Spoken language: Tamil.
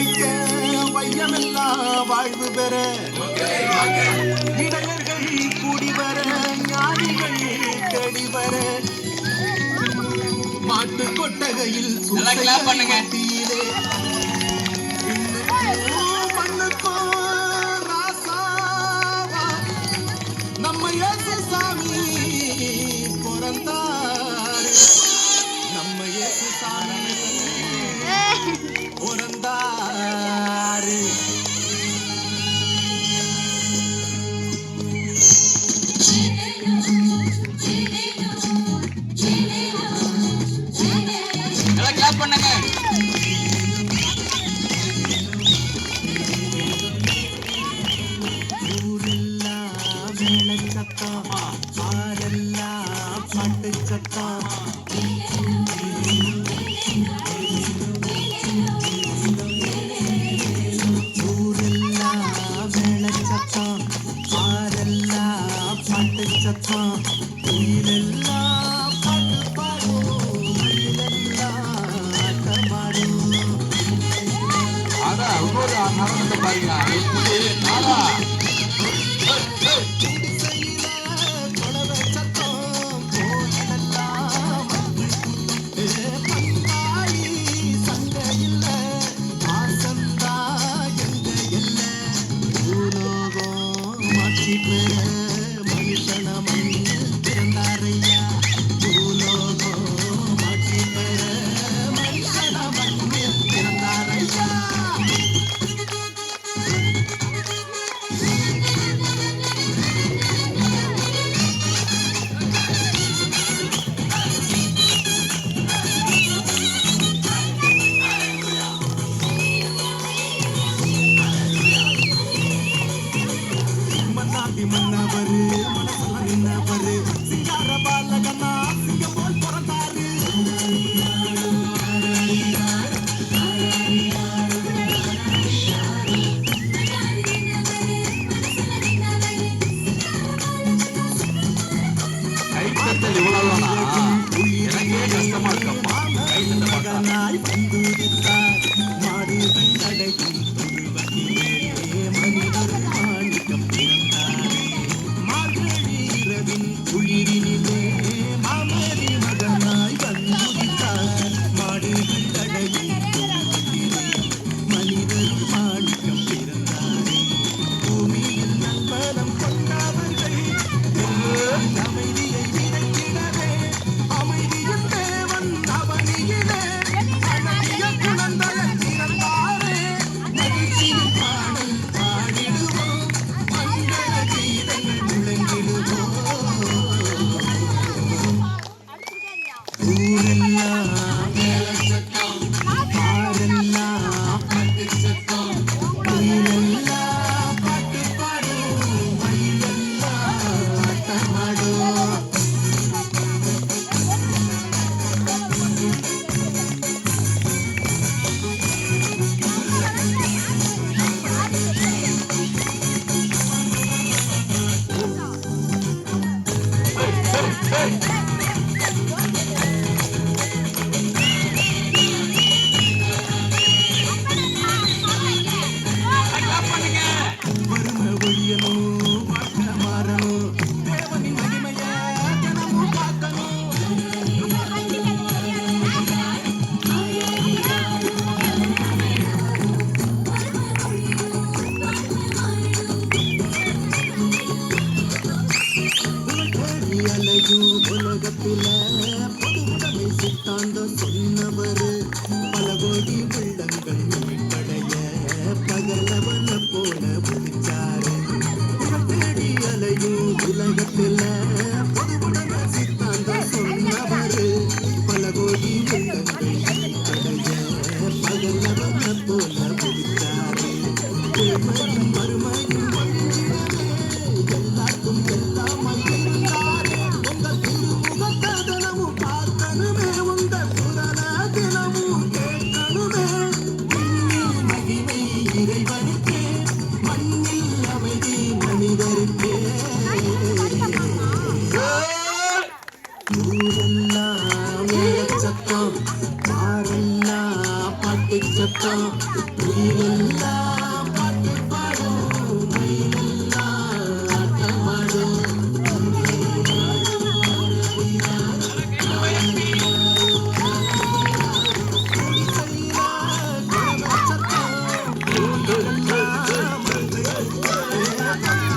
வைக்க வையமெல்லாம் வாழ்வு பெற. இடையர்கள் கூடி வர ஞானிகள் தேடி வர. மாட்டு கொட்டகையில் தீயிலே நம்மை சாமி பிறந்தா சப்போர்ட் பண்ணுங்க ஊரெல்லாம் விளச்சத்தான் ஆரெல்லாம் பட்டுச்சத்தான் 후보자 다른 것 말이야. 나라. காதல் இவ்வளவு எனக்கே கஷ்டமா இருக்கப்பா கை தட்ட உலகத்தில பொது உடைமை சித்தாந்தம் சொன்னவர் பல கோடி உள்ளங்கள் நடக்கும் நீயெல்லாம் பாடும் நீயெல்லாம் ஆட்டமாடும் Thank you.